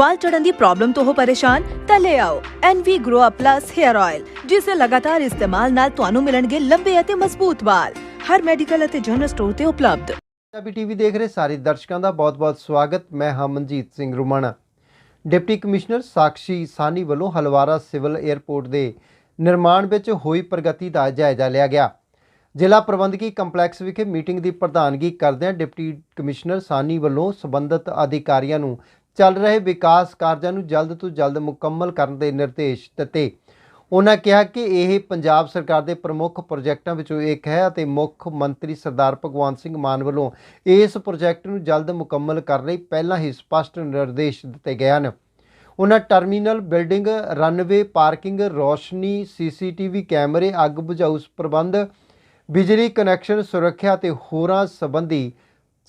ਵਾਲ ਝੜਨ ਦੀ problem ਤੋਂ ਹੋ ਪਰੇਸ਼ਾਨ, ਤਾਂ ਲੈ ਆਓ NV Grow Up Plus Hair Oil ਜਿਸ ਦੇ ਲਗਾਤਾਰ ਇਸਤੇਮਾਲ ਨਾਲ ਤੁਹਾਨੂੰ ਮਿਲਣਗੇ ਲੰਬੇ ਅਤੇ ਮਜ਼ਬੂਤ ਵਾਲ। ਹਰ ਮੈਡੀਕਲ ਅਤੇ ਜਨਰਲ ਸਟੋਰ ਤੇ ਉਪਲਬਧ। ਪੰਜਾਬੀ ਟੀਵੀ ਦੇਖ ਰਹੇ ਸਾਰੇ ਦਰਸ਼ਕਾਂ ਦਾ ਬਹੁਤ-ਬਹੁਤ ਸਵਾਗਤ। ਮੈਂ ਹਾਂ ਮਨਜੀਤ ਸਿੰਘ ਰੁਮਾਣਾ। ਡਿਪਟੀ ਕਮਿਸ਼ਨਰ ਸਾਕਸ਼ੀ ਸਾਨੀ ਵੱਲੋਂ ਹਲਵਾਰਾ ਸਿਵਲ 에ਅਰਪੋਰਟ ਦੇ ਨਿਰਮਾਣ ਵਿੱਚ ਹੋਈ ਪ੍ਰਗਤੀ ਦਾ ਜਾਇਜ਼ਾ ਲਿਆ ਗਿਆ। ਜ਼ਿਲ੍ਹਾ ਪ੍ਰਬੰਧਕੀ ਕੰਪਲੈਕਸ ਵਿਖੇ ਮੀਟਿੰਗ ਦੀ ਪ੍ਰਧਾਨਗੀ ਕਰਦਿਆਂ ਡਿਪਟੀ ਕਮਿਸ਼ਨਰ ਸਾਨੀ ਵੱਲੋਂ ਸਬੰਧਤ ਅਧਿਕਾਰੀਆਂ ਨੂੰ ਚੱਲ ਰਹੇ ਵਿਕਾਸ ਕਾਰਜਾਂ ਨੂੰ ਜਲਦ ਤੋਂ ਜਲਦ ਮੁਕੰਮਲ ਕਰਨ ਦੇ ਨਿਰਦੇਸ਼ ਦਿੱਤੇ। ਉਹਨਾਂ ਕਿਹਾ ਕਿ ਇਹ ਪੰਜਾਬ ਸਰਕਾਰ ਦੇ ਪ੍ਰਮੁੱਖ ਪ੍ਰੋਜੈਕਟਾਂ ਵਿੱਚੋਂ ਇੱਕ ਹੈ ਅਤੇ ਮੁੱਖ ਮੰਤਰੀ ਸਰਦਾਰ ਭਗਵੰਤ ਸਿੰਘ ਮਾਨ ਵੱਲੋਂ ਇਸ ਪ੍ਰੋਜੈਕਟ ਨੂੰ ਜਲਦ ਮੁਕੰਮਲ ਕਰਨ ਲਈ ਪਹਿਲਾਂ ਹੀ ਸਪਸ਼ਟ ਨਿਰਦੇਸ਼ ਦਿੱਤੇ ਗਏ ਹਨ। ਉਹਨਾਂ ਟਰਮੀਨਲ ਬਿਲਡਿੰਗ, ਰਨਵੇ, ਪਾਰਕਿੰਗ, ਰੋਸ਼ਨੀ, ਸੀਸੀਟੀਵੀ ਕੈਮਰੇ, ਅੱਗ ਬੁਝਾਊ ਪ੍ਰਬੰਧ, ਬਿਜਲੀ ਕਨੈਕਸ਼ਨ ਸੁਰੱਖਿਆ ਤੇ ਹੋਰਾਂ ਸੰਬੰਧੀ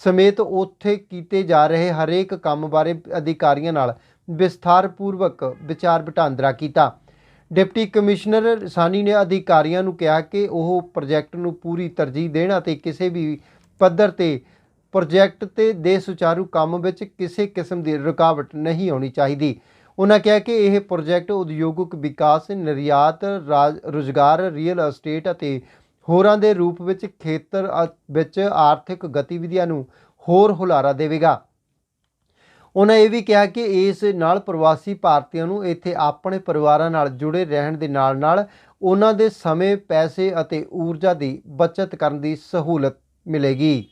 ਸਮੇਤ ਉੱਥੇ ਕੀਤੇ ਜਾ ਰਹੇ ਹਰੇਕ ਕੰਮ ਬਾਰੇ ਅਧਿਕਾਰੀਆਂ ਨਾਲ ਵਿਸਥਾਰਪੂਰਵਕ ਵਿਚਾਰ ਵਟਾਂਦਰਾ ਕੀਤਾ। ਡਿਪਟੀ ਕਮਿਸ਼ਨਰ ਸਾਨੀ ਨੇ ਅਧਿਕਾਰੀਆਂ ਨੂੰ ਕਿਹਾ ਕਿ ਉਹ ਪ੍ਰੋਜੈਕਟ ਨੂੰ ਪੂਰੀ ਤਰਜੀਹ ਦੇਣ ਅਤੇ ਕਿਸੇ ਵੀ ਪੱਧਰ ਤੇ ਪ੍ਰੋਜੈਕਟ ਤੇ ਦੇ ਸੁਚਾਰੂ ਕੰਮ ਵਿੱਚ ਕਿਸੇ ਕਿਸਮ ਦੀ ਰੁਕਾਵਟ ਨਹੀਂ ਆਉਣੀ ਚਾਹੀਦੀ। ਉਹਨਾਂ ਕਿਹਾ ਕਿ ਇਹ ਪ੍ਰੋਜੈਕਟ ਉਦਯੋਗਿਕ ਵਿਕਾਸ, ਨਿਰਯਾਤ ਰਾਜ ਰੁਜ਼ਗਾਰ ਰੀਅਲ ਅਸਟੇਟ ਅਤੇ ਹੋਰਾਂ ਦੇ ਰੂਪ ਵਿੱਚ ਖੇਤਰ ਵਿੱਚ ਆਰਥਿਕ ਗਤੀਵਿਧੀਆਂ ਨੂੰ ਹੋਰ ਹੁਲਾਰਾ ਦੇਵੇਗਾ। ਉਹਨਾਂ ਇਹ ਵੀ ਕਿਹਾ ਕਿ ਇਸ ਨਾਲ ਪ੍ਰਵਾਸੀ ਭਾਰਤੀਆਂ ਨੂੰ ਇੱਥੇ ਆਪਣੇ ਪਰਿਵਾਰਾਂ ਨਾਲ ਜੁੜੇ ਰਹਿਣ ਦੇ ਨਾਲ-ਨਾਲ ਉਹਨਾਂ ਦੇ ਸਮੇਂ, ਪੈਸੇ ਅਤੇ ਊਰਜਾ ਦੀ ਬਚਤ ਕਰਨ ਦੀ ਸਹੂਲਤ ਮਿਲੇਗੀ।